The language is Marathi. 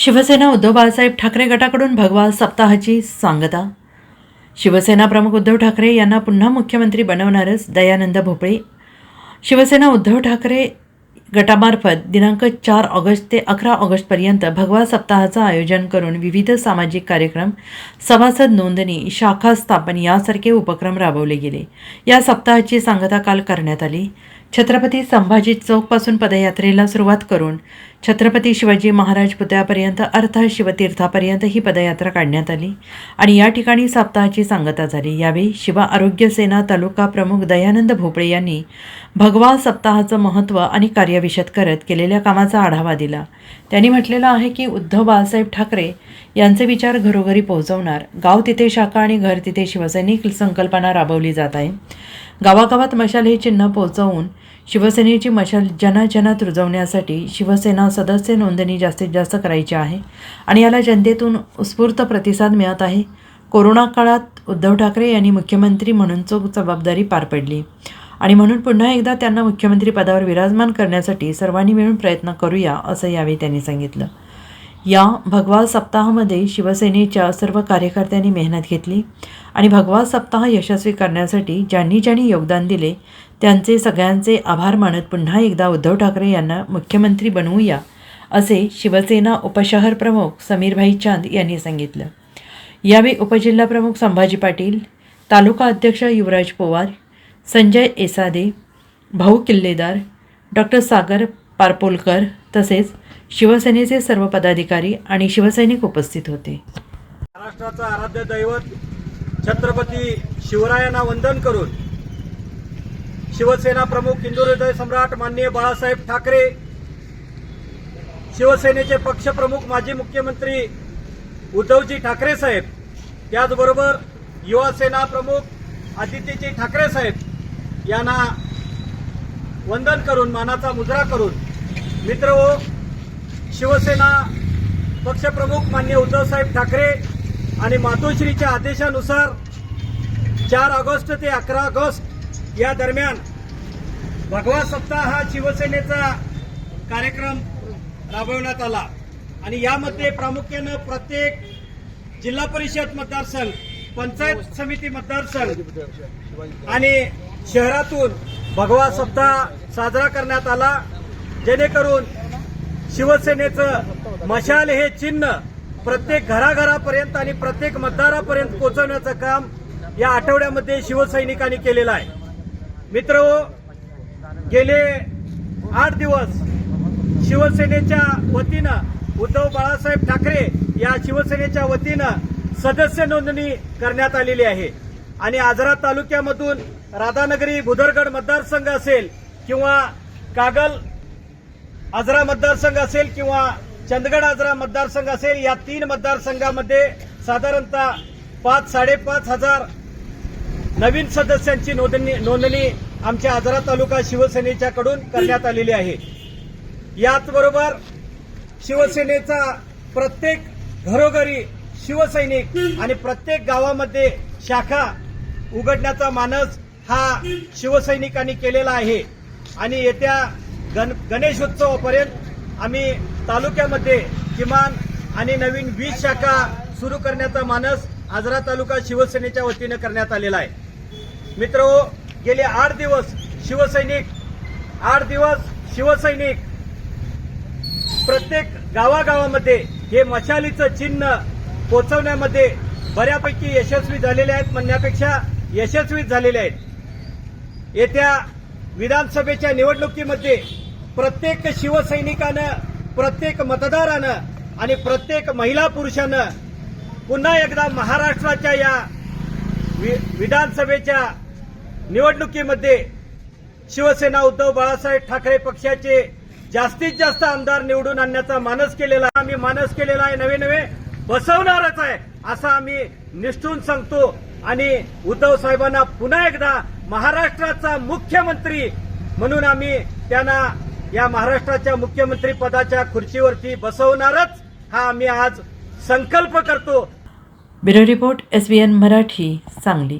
शिवसेना उद्धव बाळासाहेब ठाकरे गटाकडून भगवा सप्ताहाची सांगता. शिवसेना प्रमुख उद्धव ठाकरे यांना पुन्हा मुख्यमंत्री बनवणारच दयानंद भोपळे. शिवसेना उद्धव ठाकरे गटामार्फत दिनांक चार ऑगस्ट ते अकरा ऑगस्टपर्यंत भगवा सप्ताहाचं आयोजन करून विविध सामाजिक कार्यक्रम सभासद नोंदणी शाखा स्थापन यासारखे उपक्रम राबवले गेले. या सप्ताहाची सांगता काल करण्यात आली. छत्रपती संभाजी चौकपासून पदयात्रेला सुरुवात करून छत्रपती शिवाजी महाराज पुतळ्यापर्यंत अर्थात शिवतीर्थापर्यंत ही पदयात्रा काढण्यात आली आणि या ठिकाणी सप्ताहाची सांगता झाली. यावेळी शिवा आरोग्य सेना तालुका प्रमुख दयानंद भोपळे यांनी भगवा सप्ताहाचं महत्त्व आणि कार्यविशद करत केलेल्या कामाचा आढावा दिला. त्यांनी म्हटलेलं आहे की उद्धव बाळासाहेब ठाकरे यांचे विचार घरोघरी पोहोचवणार गाव तिथे शाखा आणि घर तिथे शिवसैनिक संकल्पना राबवली जात आहे. गावागावात मशाल हे चिन्ह पोहोचवून शिवसेनेची मशाल जनाजनात रुजवण्यासाठी शिवसेना सदस्य नोंदणी जास्तीत जास्त करायची आहे आणि याला जनतेतून उत्स्फूर्त प्रतिसाद मिळत आहे. कोरोना काळात उद्धव ठाकरे यांनी मुख्यमंत्री म्हणून चोख जबाबदारी पार पडली. आणि म्हणून पुन्हा एकदा त्यांना मुख्यमंत्री पदावर विराजमान करण्यासाठी सर्वांनी मिळून प्रयत्न करूया असं यावेळी त्यांनी सांगितलं. या भगवा सप्ताहामध्ये शिवसेनेच्या सर्व कार्यकर्त्यांनी मेहनत घेतली आणि भगवा सप्ताह यशस्वी करण्यासाठी ज्यांनी ज्यांनी योगदान दिले त्यांचे सगळ्यांचे आभार मानत पुन्हा एकदा उद्धव ठाकरे यांना मुख्यमंत्री बनवूया असे शिवसेना उपशहर प्रमुख समीरभाई चांद यांनी सांगितलं. यावेळी उपजिल्हाप्रमुख संभाजी पाटील तालुका अध्यक्ष युवराज पवार संजय एसादे भाऊ किल्लेदार डॉक्टर सागर पारपोलकर तसेच शिवसेनेचे सर्व पदाधिकारी आणि शिवसैनिक उपस्थित होते. महाराष्ट्राचं आराध्य दैवत छत्रपती शिवरायांना वंदन करून शिवसेना प्रमुख हिंदू हृदय सम्राट माननीय बाळासाहेब ठाकरे शिवसेनेचे पक्षप्रमुख माजी मुख्यमंत्री उद्धवजी ठाकरे साहेब त्याचबरोबर युवासेना प्रमुख आदित्यजी ठाकरे साहेब यांना वंदन करून मानाचा मुजरा करून मित्र शिवसेना पक्षप्रमुख मान्य उद्धवसाहेब ठाकरे आणि मातोश्रीच्या आदेशानुसार चार ऑगस्ट ते अकरा ऑगस्ट या दरम्यान भगवा सप्ताह हा शिवसेनेचा कार्यक्रम राबवण्यात आला. आणि यामध्ये प्रामुख्यानं प्रत्येक जिल्हा परिषद मतदारसंघ पंचायत समिती मतदारसंघ आणि शहरातून भगवा सप्ताह साजरा करण्यात आला. जेणेकरून शिवसेनेचं मशाल हे चिन्ह प्रत्येक घराघरापर्यंत आणि प्रत्येक मतदारापर्यंत पोहोचवण्याचं काम या आठवड्यामध्ये शिवसैनिकांनी केलेलं आहे. मित्र हो, गेले आठ दिवस शिवसेनेच्या वतीनं उद्धव बाळासाहेब ठाकरे या शिवसेनेच्या वतीनं सदस्य नोंदणी करण्यात आलेली आहे. आणि आजरा तालुक्यामधून राधानगरी बुधरगड मतदारसंघ असेल किंवा कागल आजरा मतदारसंघ असेल किंवा चंदगड आजरा मतदारसंघ असेल या तीन मतदारसंघामध्ये साधारणतः पाच साडेपाच हजार नवीन सदस्यांची नोंदणी नोंदणी आमच्या आजरा तालुका शिवसेनेच्याकडून करण्यात आलेली आहे. याचबरोबर शिवसेनेचा प्रत्येक घरोघरी शिवसैनिक आणि प्रत्येक गावामध्ये शाखा उघडण्याचा मानस हा शिवसैनिकांनी केलेला आहे. आणि येत्या गण गणेशोत्सवापर्यंत आम्ही तालुक्यामध्ये किमान आणि नवीन वीज शाखा सुरू करण्याचा मानस आजरा तालुका शिवसेनेच्या वतीनं करण्यात आलेला आहे. मित्र गेले आठ दिवस शिवसैनिक आठ दिवस शिवसैनिक. प्रत्येक गावागावामध्ये हे मशालीचं चिन्ह पोचवण्यामध्ये बऱ्यापैकी यशस्वी झालेले आहेत म्हणण्यापेक्षा यशस्वी झालेले आहेत. येत्या विधानसभेच्या निवडणुकीमध्ये प्रत्येक शिवसैनिकानं प्रत्येक मतदारानं आणि प्रत्येक महिला पुरुषानं पुन्हा एकदा महाराष्ट्राच्या या वि- विधानसभेच्या निवडणुकीमध्ये शिवसेना उद्धव बाळासाहेब ठाकरे पक्षाचे जास्तीत जास्त आमदार निवडून आणण्याचा मानस केलेला आहे. आम्ही मानस केलेला आहे नवे नवे बसवणारच आहे असं आम्ही निष्ठून सांगतो आणि उद्धव साहेबांना पुन्हा एकदा महाराष्ट्राचा मुख्यमंत्री म्हणून आम्ही त्यांना या महाराष्ट्राच्या मुख्यमंत्री पदाच्या खुर्चीवरती बसवणारच हा आम्ही आज संकल्प करतो. Bureau report S B N Marathi Sangli.